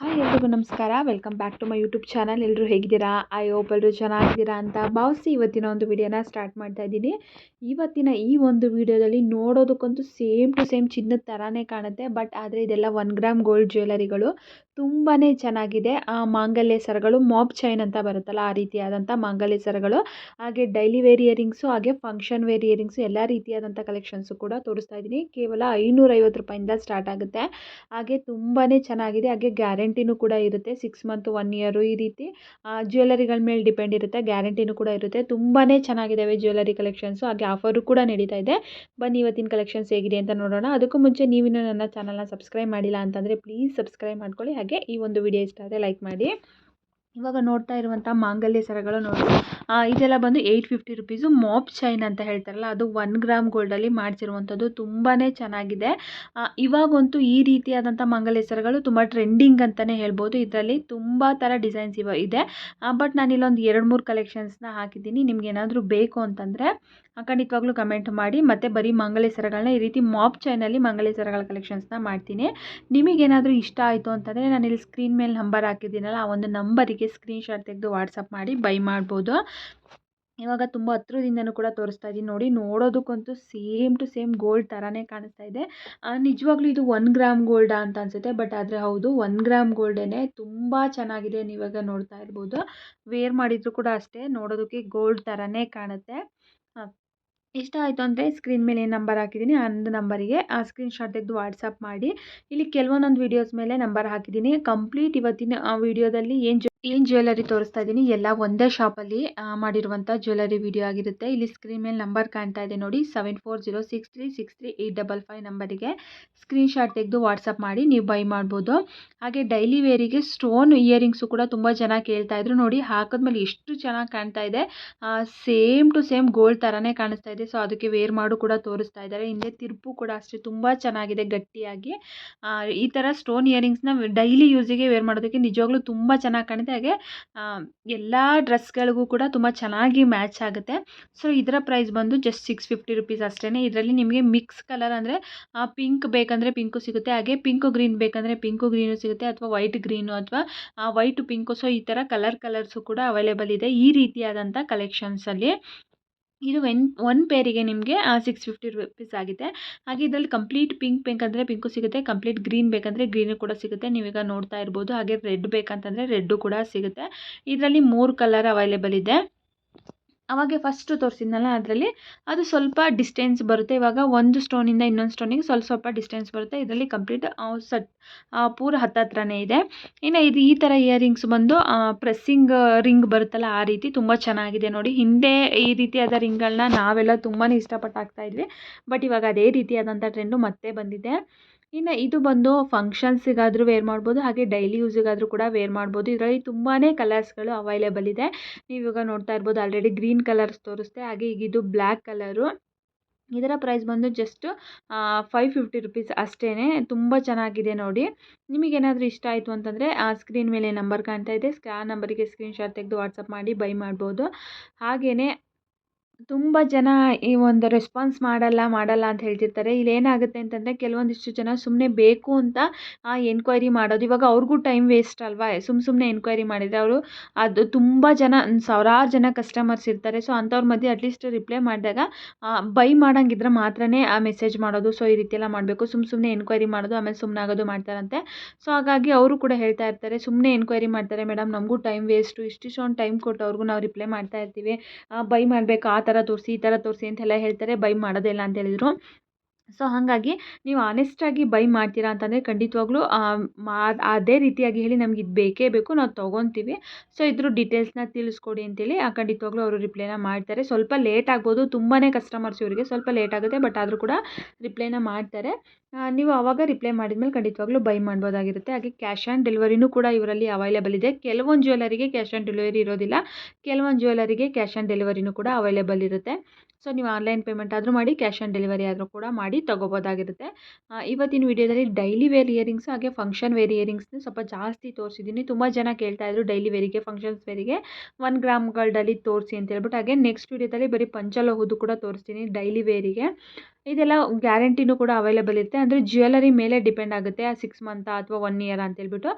Hi ಎಲ್ರಿಗೂ ನಮಸ್ಕಾರ. Welcome back to my YouTube channel ಎಲ್ಲರೂ ಹೇಗಿದ್ದೀರಾ? ಐ ಹೋಪ್ ಎಲ್ಲರೂ ಚೆನ್ನಾಗಿದ್ದೀರಾ ಅಂತ ಭಾವಿಸಿ ಇವತ್ತಿನ ಒಂದು ವಿಡಿಯೋನ ಸ್ಟಾರ್ಟ್ ಮಾಡ್ತಾ ಇದ್ದೀನಿ. ಇವತ್ತಿನ ಈ ಒಂದು ವಿಡಿಯೋದಲ್ಲಿ ನೋಡೋದಕ್ಕಂತೂ ಸೇಮ್ ಟು ಸೇಮ್ ಚಿನ್ನದ ಥರನೇ ಕಾಣುತ್ತೆ. ಬಟ್ ಆದರೆ ಇದೆಲ್ಲ ಒನ್ ಗ್ರಾಮ್ ಗೋಲ್ಡ್ ಜ್ಯುವೆಲರಿಗಳು ತುಂಬಾ ಚೆನ್ನಾಗಿದೆ. ಆ ಮಾಂಗಲ್ಯ ಸರಗಳು ಮಾಪ್ ಚೈನ್ ಅಂತ ಬರುತ್ತಲ್ಲ, ಆ ರೀತಿಯಾದಂಥ ಮಾಂಗಲ್ಯ ಸರಗಳು. ಹಾಗೆ ಡೈಲಿ ವೇರ್ ಇಯರಿಂಗ್ಸು ಹಾಗೆ ಫಂಕ್ಷನ್ ವೇರ್ ಇಯರಿಂಗ್ಸು ಎಲ್ಲ ರೀತಿಯಾದಂಥ ಕಲೆಕ್ಷನ್ಸು ಕೂಡ ತೋರಿಸ್ತಾ ಇದ್ದೀನಿ. ಕೇವಲ ಐನೂರೈವತ್ತು ರೂಪಾಯಿಂದ ಸ್ಟಾರ್ಟ್ ಆಗುತ್ತೆ. ಹಾಗೆ ತುಂಬಾ ಚೆನ್ನಾಗಿದೆ. ಹಾಗೆ ಗ್ಯಾರಂಟಿನೂ ಕೂಡ ಇರುತ್ತೆ. ಸಿಕ್ಸ್ ಮಂತ್ ಒನ್ ಇಯರು ಈ ರೀತಿ ಜ್ಯುವೆಲರಿಗಳ ಮೇಲೆ ಡಿಪೆಂಡ್ ಇರುತ್ತೆ. ಗ್ಯಾರಂಟಿನೂ ಕೂಡ ಇರುತ್ತೆ. ತುಂಬಾ ಚೆನ್ನಾಗಿದ್ದಾವೆ ಜ್ಯುವೆಲರಿ ಕಲೆಕ್ಷನ್ಸು ಹಾಗೆ ಆಫರು ಕೂಡ ನಡೀತಾ ಇದೆ. ಬನ್ನಿ ಇವತ್ತಿನ ಕಲೆಕ್ಷನ್ಸ್ ಹೇಗಿದೆ ಅಂತ ನೋಡೋಣ. ಅದಕ್ಕೂ ಮುಂಚೆ ನೀವಿನ್ನೂ ನನ್ನ ಚಾನಲ್ನ ಸಬ್ಸ್ಕ್ರೈಬ್ ಮಾಡಿಲ್ಲ ಅಂತಂದರೆ ಪ್ಲೀಸ್ ಸಬ್ಸ್ಕ್ರೈಬ್ ಮಾಡ್ಕೊಳ್ಳಿ. ಹಾಗೆ ಈ ಒಂದು ವಿಡಿಯೋ ಇಷ್ಟ ಆದರೆ ಲೈಕ್ ಮಾಡಿ. ಇವಾಗ ನೋಡ್ತಾ ಇರುವಂಥ ಮಾಂಗಲ್ಯ ಸರಗಳು ನೋಡಿ. ಇದೆಲ್ಲ ಬಂದು eight fifty rupees mop chain ಅಂತ ಹೇಳ್ತಾರಲ್ಲ, ಅದು ಒನ್ ಗ್ರಾಮ್ ಗೋಲ್ಡಲ್ಲಿ ಮಾಡಿಸಿರುವಂಥದ್ದು ತುಂಬಾ ಚೆನ್ನಾಗಿದೆ. ಇವಾಗಂತೂ ಈ ರೀತಿಯಾದಂಥ ಮಾಂಗಲ್ಯ ಸರಗಳು ತುಂಬ ಟ್ರೆಂಡಿಂಗ್ ಅಂತಲೇ ಹೇಳ್ಬೋದು. ಇದರಲ್ಲಿ ತುಂಬ ಥರ ಡಿಸೈನ್ಸ್ ಇವ, ಇದೆ. ಬಟ್ ನಾನು ಇಲ್ಲೊಂದು ಎರಡು ಮೂರು ಕಲೆಕ್ಷನ್ಸ್ನ ಹಾಕಿದ್ದೀನಿ. ನಿಮ್ಗೆ ಏನಾದರೂ ಬೇಕು ಅಂತಂದರೆ ಖಂಡಿತವಾಗ್ಲೂ ಕಮೆಂಟ್ ಮಾಡಿ. ಮತ್ತು ಬರೀ ಮಂಗಳೇಶ್ವರಗಳನ್ನ ಈ ರೀತಿ ಮಾಪ್ ಚೈನಲ್ಲಿ ಮಂಗಳೇಶ್ವರಗಳ ಕಲೆಕ್ಷನ್ಸ್ನ ಮಾಡ್ತೀನಿ. ನಿಮಗೇನಾದರೂ ಇಷ್ಟ ಆಯಿತು ಅಂತಂದರೆ ಇಲ್ಲಿ ಸ್ಕ್ರೀನ್ ಮೇಲೆ ನಂಬರ್ ಹಾಕಿದ್ದೀನಲ್ಲ, ಆ ಒಂದು ನಂಬರಿಗೆ ಸ್ಕ್ರೀನ್ಶಾಟ್ ತೆಗೆದು ವಾಟ್ಸಪ್ ಮಾಡಿ ಬೈ ಮಾಡ್ಬೋದು. ಇವಾಗ ತುಂಬ ಹತ್ರದಿಂದನೂ ಕೂಡ ತೋರಿಸ್ತಾ ಇದ್ದೀನಿ. ನೋಡಿ, ನೋಡೋದಕ್ಕಂತೂ ಸೇಮ್ ಟು ಸೇಮ್ ಗೋಲ್ಡ್ ಥರನೇ ಕಾಣಿಸ್ತಾ ಇದೆ. ನಿಜವಾಗ್ಲೂ ಇದು ಒನ್ ಗ್ರಾಮ್ ಗೋಲ್ಡಾ ಅಂತ ಅನಿಸುತ್ತೆ ಬಟ್ ಆದರೆ ಹೌದು ಒನ್ ಗ್ರಾಮ್ ಗೋಲ್ಡೇ ತುಂಬ ಚೆನ್ನಾಗಿದೆ ನೀವಾಗ ನೋಡ್ತಾ ಇರ್ಬೋದು. ವೇರ್ ಮಾಡಿದರೂ ಕೂಡ ಅಷ್ಟೇ, ನೋಡೋದಕ್ಕೆ ಗೋಲ್ಡ್ ಥರನೇ ಕಾಣುತ್ತೆ. ಇಷ್ಟ ಆಯಿತು ಅಂದರೆ ಸ್ಕ್ರೀನ್ ಮೇಲೆ ಏನು ನಂಬರ್ ಹಾಕಿದ್ದೀನಿ ಆ ಒಂದು ನಂಬರಿಗೆ ಆ ಸ್ಕ್ರೀನ್ಶಾಟ್ ತೆಗೆದು ವಾಟ್ಸಪ್ ಮಾಡಿ. ಇಲ್ಲಿ ಕೆಲವೊಂದೊಂದು ವೀಡಿಯೋಸ್ ಮೇಲೆ ನಂಬರ್ ಹಾಕಿದ್ದೀನಿ ಕಂಪ್ಲೀಟ್ ಇವತ್ತಿನ ವೀಡಿಯೋದಲ್ಲಿ ಏನು ಏನು ಜ್ಯುವೆಲರಿ ತೋರಿಸ್ತಾ ಇದ್ದೀನಿ ಎಲ್ಲ ಒಂದೇ ಶಾಪಲ್ಲಿ ಮಾಡಿರುವಂಥ ಜ್ಯುವೆಲರಿ ವಿಡಿಯೋ ಆಗಿರುತ್ತೆ. ಇಲ್ಲಿ ಸ್ಕ್ರೀನ್ ಮೇಲೆ ನಂಬರ್ ಕಾಣ್ತಾ ಇದೆ ನೋಡಿ. Seven four zero six three six three eight double five ನಂಬರಿಗೆ ಸ್ಕ್ರೀನ್ಶಾಟ್ ತೆಗೆದು ವಾಟ್ಸಪ್ ಮಾಡಿ, ನೀವು ಬೈ ಮಾಡ್ಬೋದು. ಹಾಗೆ ಡೈಲಿ ವೇರಿಗೆ ಸ್ಟೋನ್ ಇಯರಿಂಗ್ಸು ಕೂಡ ತುಂಬ ಜನ ಕೇಳ್ತಾ ಇದ್ರು. ನೋಡಿ, ಹಾಕಿದ್ಮೇಲೆ ಎಷ್ಟು ಚೆನ್ನಾಗಿ ಕಾಣ್ತಾ ಇದೆ. ಸೇಮ್ ಟು ಸೇಮ್ ಗೋಲ್ಡ್ ಥರನೇ ಕಾಣಿಸ್ತಾ ಇದೆ. ಸೊ ಅದಕ್ಕೆ ವೇರ್ ಮಾಡು ಕೂಡ ತೋರಿಸ್ತಾ ಇದ್ದಾರೆ. ಹಿಂದೆ ತಿರುಪು ಕೂಡ ಅಷ್ಟೇ. ತುಂಬ ಚೆನ್ನಾಗಿದೆ ಗಟ್ಟಿಯಾಗಿ. ಈ ಥರ ಸ್ಟೋನ್ ಇಯರಿಂಗ್ಸ್ನ ಡೈಲಿ ಯೂಸಿಗೆ ವೇರ್ ಮಾಡೋದಕ್ಕೆ ನಿಜವಾಗ್ಲೂ ತುಂಬ ಚೆನ್ನಾಗಿ ಕಾಣುತ್ತೆ ಹಾಗೆ ಎಲ್ಲ ಡ್ರೆಸ್ಗಳಿಗೂ ಕೂಡ ತುಂಬ ಚೆನ್ನಾಗಿ ಮ್ಯಾಚ್ ಆಗುತ್ತೆ. ಸೊ, ಇದರ ಪ್ರೈಸ್ ಬಂದು ಜಸ್ಟ್ ಸಿಕ್ಸ್ ಫಿಫ್ಟಿ ರುಪೀಸ್ ಅಷ್ಟೇ ಇದರಲ್ಲಿ ನಿಮಗೆ ಮಿಕ್ಸ್ ಕಲರ್ ಅಂದರೆ ಪಿಂಕ್ ಬೇಕಂದರೆ ಪಿಂಕು ಸಿಗುತ್ತೆ, ಹಾಗೆ ಪಿಂಕು ಗ್ರೀನ್ ಬೇಕಂದರೆ ಪಿಂಕು ಗ್ರೀನು ಸಿಗುತ್ತೆ, ಅಥವಾ ವೈಟ್ ಗ್ರೀನು, ಅಥವಾ ವೈಟ್, ಪಿಂಕು, ಸೊ, ಈ ಥರ ಕಲರ್ ಕಲರ್ಸು ಕೂಡ ಅವೈಲೇಬಲ್ ಇದೆ ಈ ರೀತಿಯಾದಂಥ ಕಲೆಕ್ಷನ್ಸಲ್ಲಿ. ಇದು ವೆನ್ ಒನ್ ಪೇರಿಗೆ ನಿಮಗೆ ಸಿಕ್ಸ್ ಫಿಫ್ಟಿ ರುಪೀಸ್ ಆಗಿದೆ. ಹಾಗೆ ಇದರಲ್ಲಿ ಕಂಪ್ಲೀಟ್ ಪಿಂಕ್ ಬೇಕಂದರೆ ಪಿಂಕು ಸಿಗುತ್ತೆ ಕಂಪ್ಲೀಟ್ ಗ್ರೀನ್ ಬೇಕಂದರೆ ಗ್ರೀನು ಕೂಡ ಸಿಗುತ್ತೆ. ನೀವೀಗ ನೋಡ್ತಾ ಇರ್ಬೋದು, ಹಾಗೆ ರೆಡ್ ಬೇಕಂತಂದರೆ ರೆಡ್ಡು ಕೂಡ ಸಿಗುತ್ತೆ. ಇದರಲ್ಲಿ ಮೂರು ಕಲರ್ ಅವೈಲೇಬಲ್ ಇದೆ. ಅವಾಗೆ ಫಸ್ಟು ತೋರಿಸಿದ್ನಲ್ಲ ಅದರಲ್ಲಿ, ಅದು ಸ್ವಲ್ಪ ಡಿಸ್ಟೆನ್ಸ್ ಬರುತ್ತೆ. ಇವಾಗ ಒಂದು ಸ್ಟೋನಿಂದ ಇನ್ನೊಂದು ಸ್ಟೋನಿಗೆ ಸ್ವಲ್ಪ ಸ್ವಲ್ಪ ಡಿಸ್ಟೆನ್ಸ್ ಬರುತ್ತೆ. ಇದರಲ್ಲಿ ಕಂಪ್ಲೀಟ್ ಸಟ್ ಪೂರ ಹತ್ತತ್ರನೇ ಇದೆ. ಇನ್ನು ಇದು ಈ ಥರ ಇಯರಿಂಗ್ಸ್ ಬಂದು ಪ್ರೆಸ್ಸಿಂಗ್ ರಿಂಗ್ ಬರುತ್ತಲ್ಲ ಆ ರೀತಿ ತುಂಬ ಚೆನ್ನಾಗಿದೆ ನೋಡಿ. ಹಿಂದೆ ಈ ರೀತಿಯಾದ ರಿಂಗ್ಗಳನ್ನ ನಾವೆಲ್ಲ ತುಂಬಾ ಇಷ್ಟಪಟ್ಟು ಹಾಕ್ತಾಯಿದ್ವಿ ಬಟ್ ಇವಾಗ ಅದೇ ರೀತಿಯಾದಂಥ ಟ್ರೆಂಡು ಮತ್ತೆ ಬಂದಿದೆ. ಇನ್ನು ಇದು ಬಂದು ಫಂಕ್ಷನ್ಸಿಗಾದರೂ ವೇರ್ ಮಾಡ್ಬೋದು, ಹಾಗೆ ಡೈಲಿ ಯೂಸಿಗಾದರೂ ಕೂಡ ವೇರ್ ಮಾಡ್ಬೋದು. ಇದರಲ್ಲಿ ತುಂಬಾ ಕಲರ್ಸ್ಗಳು ಅವೈಲೇಬಲ್ ಇದೆ. ನೀವು ಇವಾಗ ನೋಡ್ತಾ ಇರ್ಬೋದು ಆಲ್ರೆಡಿ ಗ್ರೀನ್ ಕಲರ್ಸ್ ತೋರಿಸ್ತೆ ಹಾಗೆ ಈಗ ಇದು ಬ್ಲ್ಯಾಕ್ ಕಲರು ಇದರ ಪ್ರೈಸ್ ಬಂದು ಜಸ್ಟ್ ಫೈವ್ ಫಿಫ್ಟಿ ರುಪೀಸ್ ಅಷ್ಟೇ ತುಂಬ ಚೆನ್ನಾಗಿದೆ ನೋಡಿ. ನಿಮಗೇನಾದರೂ ಇಷ್ಟ ಆಯಿತು ಅಂತಂದರೆ, ಆ ಸ್ಕ್ರೀನ್ ಮೇಲೆ ನಂಬರ್ ಕಾಣ್ತಾ ಇದೆ. ಆ ನಂಬರಿಗೆ ಸ್ಕ್ರೀನ್ಶಾಟ್ ತೆಗೆದು ವಾಟ್ಸಪ್ ಮಾಡಿ ಬೈ ಮಾಡ್ಬೋದು. ಹಾಗೆಯೇ ತುಂಬ ಜನ ಈ ಒಂದು ರೆಸ್ಪಾನ್ಸ್ ಮಾಡಲ್ಲ ಮಾಡಲ್ಲ ಅಂತ ಹೇಳ್ತಿರ್ತಾರೆ. ಇಲ್ಲಿ ಏನಾಗುತ್ತೆ ಅಂತಂದರೆ ಕೆಲವೊಂದಿಷ್ಟು ಜನ ಸುಮ್ಮನೆ ಬೇಕು ಅಂತ ಎನ್ಕ್ವೈರಿ ಮಾಡೋದು. ಇವಾಗ ಅವ್ರಿಗೂ ಟೈಮ್ ವೇಸ್ಟ್ ಅಲ್ವಾ? ಸುಮ್ಮ ಸುಮ್ಮನೆ ಎನ್ಕ್ವೈರಿ ಮಾಡಿದರೆ ಅವರು ಅದು ತುಂಬ ಜನ, ಸಾವಿರಾರು ಜನ ಕಸ್ಟಮರ್ಸ್ ಇರ್ತಾರೆ. ಸೊ ಅಂಥವ್ರ ಮಧ್ಯೆ ಅಟ್ಲೀಸ್ಟ್ ರಿಪ್ಲೈ ಮಾಡಿದಾಗ ಬೈ ಮಾಡೋಂಗಿದ್ರೆ ಮಾತ್ರನೇ ಆ ಮೆಸೇಜ್ ಮಾಡೋದು. ಸೊ ಈ ರೀತಿ ಎಲ್ಲ ಮಾಡಬೇಕು. ಸುಮ್ಮ ಸುಮ್ಮನೆ ಎನ್ಕ್ವೈರಿ ಮಾಡೋದು, ಆಮೇಲೆ ಸುಮ್ಮನೆ ಆಗೋದು ಮಾಡ್ತಾರಂತೆ. ಸೊ ಹಾಗಾಗಿ ಅವರು ಕೂಡ ಹೇಳ್ತಾ ಇರ್ತಾರೆ ಸುಮ್ಮನೆ ಎನ್ಕ್ವೈರಿ ಮಾಡ್ತಾರೆ, ಮೇಡಮ್, ನಮಗೂ ಟೈಮ್ ವೇಸ್ಟು ಇಷ್ಟಿಷ್ಟೊಂದು ಟೈಮ್ ಕೊಟ್ಟು ಅವ್ರಿಗೂ ನಾವು ರಿಪ್ಲೈ ಮಾಡ್ತಾ ಇರ್ತೀವಿ. ಬೈ ಮಾಡಬೇಕು. ಆ ಥರ ತೋರಿಸಿ ಈ ಥರ ತೋರಿಸಿ ಅಂತೆಲ್ಲ ಹೇಳ್ತಾರೆ ಬೈ ಮಾಡೋದಿಲ್ಲ ಅಂತ ಹೇಳಿದರು. ಸೊ ಹಾಗಾಗಿ ನೀವು ಆನೆಸ್ಟಾಗಿ ಬೈ ಮಾಡ್ತೀರಾ ಅಂತಂದರೆ ಖಂಡಿತವಾಗ್ಲೂ ಅದೇ ರೀತಿಯಾಗಿ ಹೇಳಿ ನಮ್ಗೆ ಇದು ಬೇಕೇ ಬೇಕು, ನಾವು ತೊಗೊತೀವಿ. ಸೊ ಇದ್ರ ಡೀಟೇಲ್ಸ್ನ ತಿಳಿಸ್ಕೊಡಿ ಅಂತೇಳಿ ಖಂಡಿತವಾಗ್ಲೂ ಅವರು ರಿಪ್ಲೈನ ಮಾಡ್ತಾರೆ. ಸ್ವಲ್ಪ ಲೇಟ್ ಆಗ್ಬೋದು ತುಂಬಾ ಕಸ್ಟಮರ್ಸ್ ಇವರಿಗೆ ಸ್ವಲ್ಪ ಲೇಟ್ ಆಗುತ್ತೆ ಬಟ್ ಆದರೂ ಕೂಡ ರಿಪ್ಲೈನ ಮಾಡ್ತಾರೆ. ನೀವು ಆವಾಗ ರಿಪ್ಲೈ ಮಾಡಿದ್ಮೇಲೆ ಖಂಡಿತವಾಗ್ಲೂ ಬೈ ಮಾಡ್ಬೋದಾಗಿರುತ್ತೆ. ಹಾಗೆ ಕ್ಯಾಶ್ ಆನ್ ಡೆಲಿವರಿನೂ ಕೂಡ ಇವರಲ್ಲಿ ಅವೈಲೇಬಲ್ ಇದೆ. ಕೆಲವೊಂದು ಜ್ಯುವೆಲರಿಗೆ ಕ್ಯಾಶ್ ಆನ್ ಡೆಲಿವರಿ ಇರೋದಿಲ್ಲ. ಕೆಲವೊಂದು ಜ್ಯುವೆಲರಿಗೆ ಕ್ಯಾಶ್ ಆನ್ ಡೆಲಿವರಿನೂ ಕೂಡ ಅವೈಲೇಬಲ್ ಇರುತ್ತೆ. ಸೊ, ನೀವು ಆನ್ಲೈನ್ ಪೇಮೆಂಟ್ ಆದರೂ ಮಾಡಿ, ಕ್ಯಾಶ್ ಆನ್ ಡೆಲಿವರಿ ಆದರೂ ಕೂಡ ಮಾಡಿ ತಗೋಬೋದಾಗಿರುತ್ತೆ. ಇವತ್ತಿನ ವಿಡಿಯೋದಲ್ಲಿ ಡೈಲಿ ವೇರ್ ಇಯರಿಂಗ್ಸ್ ಹಾಗೆ ಫಂಕ್ಷನ್ ವೇರ್ ಇಯರಿಂಗ್ಸ್ನ ಸ್ವಲ್ಪ ಜಾಸ್ತಿ ತೋರಿಸಿದ್ದೀನಿ. ತುಂಬ ಜನ ಕೇಳ್ತಾ ಇದ್ರು ಡೈಲಿ ವೇರಿಗೆ, ಫಂಕ್ಷನ್ಸ್ ವೇರಿಗೆ. ಒನ್ ಗ್ರಾಮ್ಗಳಲ್ಲಿ ತೋರಿಸಿ ಅಂತ ಹೇಳ್ಬಿಟ್ಟು, ಹಾಗೆ ನೆಕ್ಸ್ಟ್ ವಿಡಿಯೋದಲ್ಲಿ ಬರೀ ಪಂಚಲೋಹದ್ದು ಕೂಡ ತೋರಿಸ್ತೀನಿ ಡೈಲಿ ವೇರಿಗೆ. ಇದೆಲ್ಲ ಗ್ಯಾರಂಟಿನೂ ಕೂಡ ಅವೈಲೇಬಲ್ ಇರುತ್ತೆ. ಅಂದರೆ ಜ್ಯುವೆಲರಿ ಮೇಲೆ ಡಿಪೆಂಡ್ ಆಗುತ್ತೆ. ಆ ಸಿಕ್ಸ್ ಮಂತಾ ಅಥವಾ ಒನ್ ಇಯರ್ ಅಂತ ಹೇಳ್ಬಿಟ್ಟು.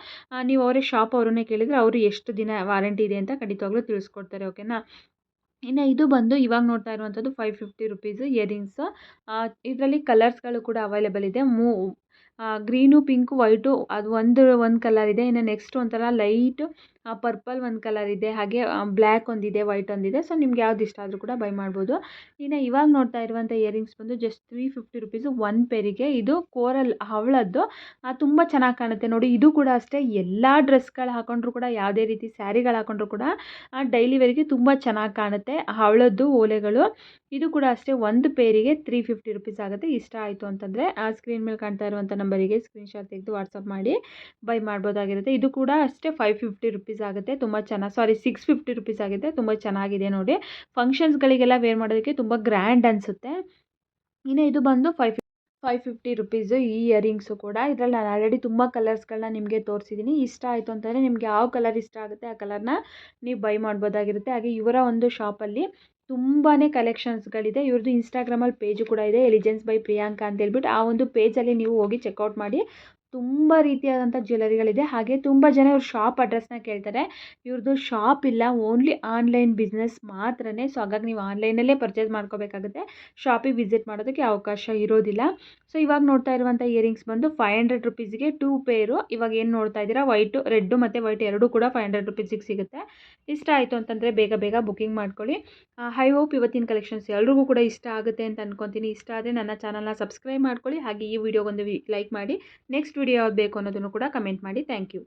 ನೀವು ಅವರೇ ಶಾಪ್ ಅವ್ರನ್ನೇ ಕೇಳಿದರೆ ಅವರು ಎಷ್ಟು ದಿನ ವಾರಂಟಿ ಇದೆ ಅಂತ ಖಂಡಿತವಾಗ್ಲೂ ತಿಳಿಸ್ಕೊಡ್ತಾರೆ, ಓಕೆನಾ? ಇನ್ನು ಇದು ಬಂದು ಇವಾಗ ನೋಡ್ತಾ ಇರುವಂಥದ್ದು ಫೈವ್ ಫಿಫ್ಟಿ ರುಪೀಸು ಇಯರಿಂಗ್ಸು ಇದರಲ್ಲಿ ಕಲರ್ಸ್ಗಳು ಕೂಡ ಅವೈಲೇಬಲ್ ಇದೆ. ಮೂ ಗ್ರೀನು, ಪಿಂಕು, ವೈಟು, ಅದು ಒಂದು ಒಂದು ಕಲರ್ ಇದೆ. ಇನ್ನು ನೆಕ್ಸ್ಟ್ ಒಂಥರ ಲೈಟ್ ಪರ್ಪಲ್ ಒಂದು ಕಲರ್ ಇದೆ. ಹಾಗೆ ಬ್ಲ್ಯಾಕ್ ಒಂದಿದೆ ವೈಟ್ ಒಂದಿದೆ. ಸೊ ನಿಮ್ಗೆ ಯಾವ್ದು ಇಷ್ಟ ಆದರೂ ಕೂಡ ಬೈ ಮಾಡ್ಬೋದು. ಇನ್ನು ಇವಾಗ ನೋಡ್ತಾ ಇರುವಂಥ ಇಯರಿಂಗ್ಸ್ ಬಂದು just three fifty rupees one ಪೇರಿಗೆ ಇದು ಕೋರಲ್ ಹವಳದ್ದು. ತುಂಬ ಚೆನ್ನಾಗಿ ಕಾಣುತ್ತೆ. ನೋಡಿ, ಇದು ಕೂಡ ಅಷ್ಟೇ. ಎಲ್ಲ ಡ್ರೆಸ್ಗಳು ಹಾಕೊಂಡ್ರು ಕೂಡ, ಯಾವುದೇ ರೀತಿ ಸ್ಯಾರಿಗಳು ಹಾಕೊಂಡ್ರು ಕೂಡ ಡೈಲಿ ವೇರಿಗೆ ತುಂಬ ಚೆನ್ನಾಗಿ ಕಾಣುತ್ತೆ. ಹವಳದ್ದು, ಓಲೆಗಳು. ಇದು ಕೂಡ ಅಷ್ಟೇ ಒಂದು ಪೇರಿಗೆ ತ್ರೀ ಫಿಫ್ಟಿ ರುಪೀಸ್ ಆಗುತ್ತೆ. ಇಷ್ಟ ಆಯಿತು ಅಂತಂದರೆ, ಆ ಸ್ಕ್ರೀನ್ ಮೇಲೆ ಕಾಣ್ತಾ ಇರುವಂಥ ನಂಬರಿಗೆ ಸ್ಕ್ರೀನ್ಶಾಟ್ ತೆಗೆದು ವಾಟ್ಸಪ್ ಮಾಡಿ ಬೈ ಮಾಡ್ಬೋದಾಗಿರುತ್ತೆ. ಇದು ಕೂಡ ಅಷ್ಟೇ ಫೈವ್ ಫಿಫ್ಟಿ ರುಪೀಸ್ ಆಗುತ್ತೆ. ತುಂಬ ಚೆನ್ನಾಗಿ ಸಾರಿ ಸಿಕ್ಸ್ ಫಿಫ್ಟಿ ರುಪೀಸ್ ಆಗುತ್ತೆ. ತುಂಬ ಚೆನ್ನಾಗಿದೆ ನೋಡಿ. ಫಂಕ್ಷನ್ಸ್ಗಳಿಗೆಲ್ಲ ವೇರ್ ಮಾಡೋದಕ್ಕೆ ತುಂಬ ಗ್ರ್ಯಾಂಡ್ ಅನಿಸುತ್ತೆ. ಇನ್ನು ಇದು ಬಂದು ಫೈವ್ ಫೈವ್ ಫಿಫ್ಟಿ ರುಪೀಸು ಈ ಇಯರಿಂಗ್ಸು ಕೂಡ. ಇದರಲ್ಲಿ ನಾನು ಆಲ್ರೆಡಿ ತುಂಬ ಕಲರ್ಸ್ಗಳನ್ನ ನಿಮಗೆ ತೋರಿಸಿದ್ದೀನಿ ಇಷ್ಟ ಆಯಿತು ಅಂತಂದರೆ ನಿಮಗೆ ಯಾವ ಕಲರ್ ಇಷ್ಟ ಆಗುತ್ತೆ ಆ ಕಲರ್ನ ನೀವು ಬೈ ಮಾಡ್ಬೋದಾಗಿರುತ್ತೆ. ಹಾಗೆ ಇವರ ಒಂದು ಶಾಪಲ್ಲಿ ತುಂಬಾ ಕಲೆಕ್ಷನ್ಸ್ಗಳಿದೆ ಇವ್ರದ್ದು ಇನ್ಸ್ಟಾಗ್ರಾಮಲ್ಲಿ ಪೇಜು ಕೂಡ ಇದೆ. ಎಲಿಜೆನ್ಸ್ ಬೈ ಪ್ರಿಯಾಂಕಾ ಅಂತ ಹೇಳ್ಬಿಟ್ಟು ಆ ಒಂದು ಪೇಜಲ್ಲಿ ನೀವು ಹೋಗಿ ಚೆಕ್ಔಟ್ ಮಾಡಿ ತುಂಬ ರೀತಿಯಾದಂಥ ಜ್ಯುವೆಲರಿಗಳಿದೆ ಹಾಗೆ ತುಂಬ ಜನ ಇವ್ರ ಶಾಪ್ ಅಡ್ರೆಸ್ನ ಕೇಳ್ತಾರೆ. ಇವ್ರದ್ದು ಶಾಪ್ ಇಲ್ಲ ಓನ್ಲಿ ಆನ್ಲೈನ್ ಬಿಸ್ನೆಸ್ ಮಾತ್ರನೇ. ಸೊ ಹಾಗಾಗಿ ನೀವು ಆನ್ಲೈನಲ್ಲೇ ಪರ್ಚೇಸ್ ಮಾಡ್ಕೋಬೇಕಾಗುತ್ತೆ. ಶಾಪಿಗೆ ವಿಸಿಟ್ ಮಾಡೋದಕ್ಕೆ ಅವಕಾಶ ಇರೋದಿಲ್ಲ. ಸೊ ಇವಾಗ ನೋಡ್ತಾ ಇರುವಂಥ ಇಯರಿಂಗ್ಸ್ ಬಂದು ಫೈವ್ ಹಂಡ್ರೆಡ್ ರುಪೀಸ್ಗೆ ಟೂ ಪೇರು ಇವಾಗ ಏನು ನೋಡ್ತಾ ಇದ್ದೀರಾ? ವೈಟು ರೆಡ್ಡು ಮತ್ತು ವೈಟ್ ಎರಡೂ ಕೂಡ ಫೈವ್ ಹಂಡ್ರೆಡ್ ರುಪೀಸಿಗೆ ಸಿಗುತ್ತೆ. ಇಷ್ಟ ಆಯಿತು ಅಂತಂದರೆ ಬೇಗ ಬೇಗ ಬುಕಿಂಗ್ ಮಾಡ್ಕೊಳ್ಳಿ. ಹೈ ಹೋಪ್ ಇವತ್ತಿನ ಕಲೆಕ್ಷನ್ಸ್ ಎಲ್ರಿಗೂ ಕೂಡ ಇಷ್ಟ ಆಗುತ್ತೆ ಅಂತ ಅನ್ಕೊತೀನಿ. ಇಷ್ಟ ಆದರೆ ನನ್ನ ಚಾನಲ್ನ ಸಬ್ಸ್ಕ್ರೈಬ್ ಮಾಡ್ಕೊಳ್ಳಿ. ಹಾಗೆ ಈ ವಿಡಿಯೋಗೊಂದು ಲೈಕ್ ಮಾಡಿ. ವಿಡಿಯೋ ಬೇಕು ಅನ್ನೋದನ್ನು ಕೂಡ ಕಮೆಂಟ್ ಮಾಡಿ. Thank you